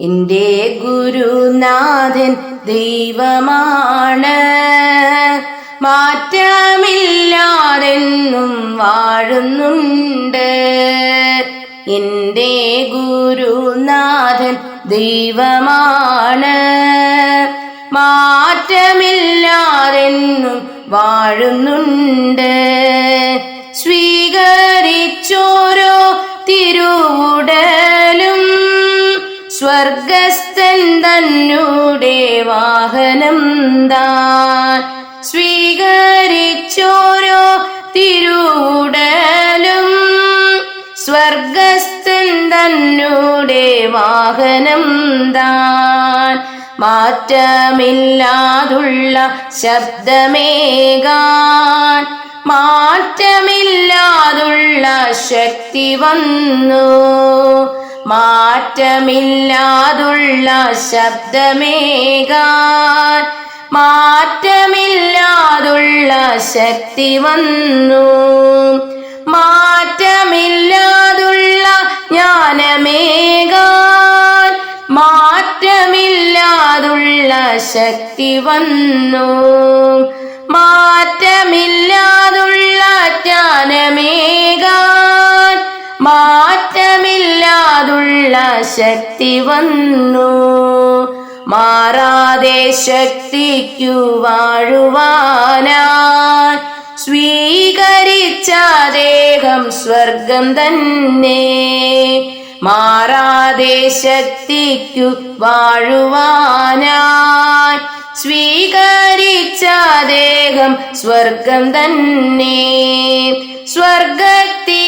എന്റെ ഗുരുനാഥൻ ദൈവമാണ്. മാറ്റമില്ലാതെന്നും വാഴുന്നുണ്ട്. എന്റെ ഗുരുനാഥൻ ദൈവമാണ്. മാറ്റമില്ലാതെന്നും വാഴുന്നുണ്ട്. സ്വീകരിച്ചോരോ സ്വർഗസ്ഥൻ തന്നൂടെ വാഹനം താൻ. സ്വീകരിച്ചോരോ തിരുവുടലും സ്വർഗസ്ഥൻ തന്നൂടെ വാഹനം താൻ. മാറ്റമില്ലാതുള്ള ശബ്ദമേകാൻ മാറ്റമില്ലാതുള്ള ശക്തി വന്നു. മാറ്റമില്ലാതുള്ള ശബ്ദമേകാൻ മാറ്റമില്ലാതുള്ള ശക്തി വന്നു. മാറ്റമില്ലാതുള്ള ജ്ഞാനമേകാൻ മാറ്റമില്ലാതുള്ള ശക്തി വന്നു. മാറ്റമില്ലാതുള്ള മാറ്റമില്ലാതുള്ള ശക്തി വന്നു. മാറാതെ ശക്തിക്കു വാഴുവാനായി സ്വീകരിച്ച ദേഹം സ്വർഗം തന്നെ. മാറാതെ ശക്തിക്കു വാഴുവാനായി സ്വീകരിച്ച ദേഹം സ്വർഗം തന്നെ. സ്വർഗത്തിലല്ലാതെ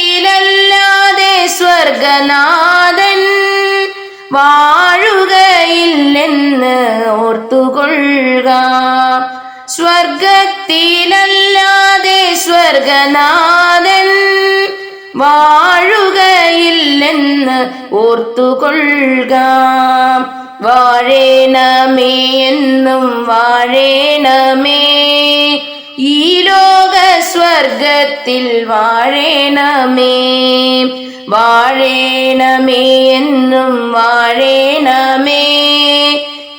സ്വർഗനാഥൻ വാഴുകയില്ലെന്ന് ഓർത്തുകൊള്ളുക. സ്വർഗത്തിലല്ലാതെ സ്വർഗനാഥൻ വാഴുകയില്ലെന്ന് ഓർത്തുകൊള്ളുക. വാഴേണമേ എന്നും വാഴേണമേ. ഈ ലോക സ്വർഗത്തിൽ വാഴേണമേ. വാഴേണമേ എന്നും വാഴേണമേ.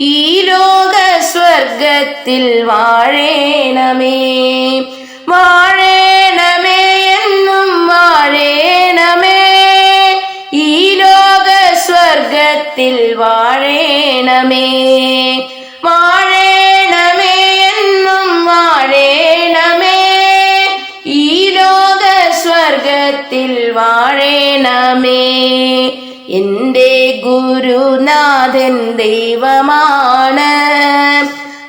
ഈ ലോക സ്വർഗത്തിൽ വാഴേണമേ. വാഴേണമേ എന്നും വാഴേണമേ. ഈ ലോക സ്വർഗത്തിൽ വാഴേണമേ. സ്വർഗത്തിൽ വാഴേണമേ. എന്റെ ഗുരുനാഥൻ ദൈവമാണ്.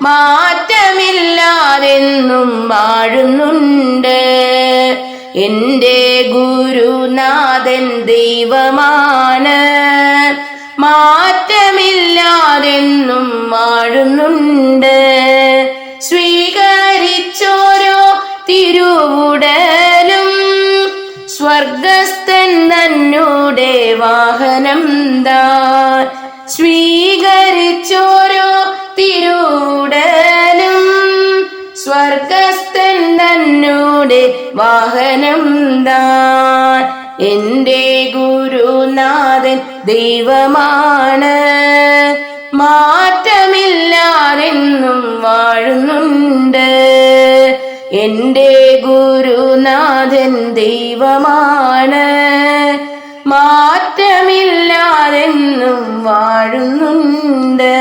മാറ്റമില്ലാതെന്നും വാഴുന്നുണ്ട്. എന്റെ ഗുരുനാഥൻ ദൈവമാണ്. മാറ്റമില്ലാതെന്നും വാഴുന്നുണ്ട്. താൻ സ്വീകരിച്ചോരോ തിരൂടനും സ്വർഗസ്ഥൻ തന്നോട് വാഹനം താൻ. എന്റെ ഗുരുനാഥൻ ദൈവമാണ്. മാറ്റമില്ലാതെന്നും വാഴുന്നുണ്ട്. എന്റെ ഗുരുനാഥൻ ദൈവമാണ്. മാറ്റമില്ലാതെന്നും വാഴുന്നുണ്ട്.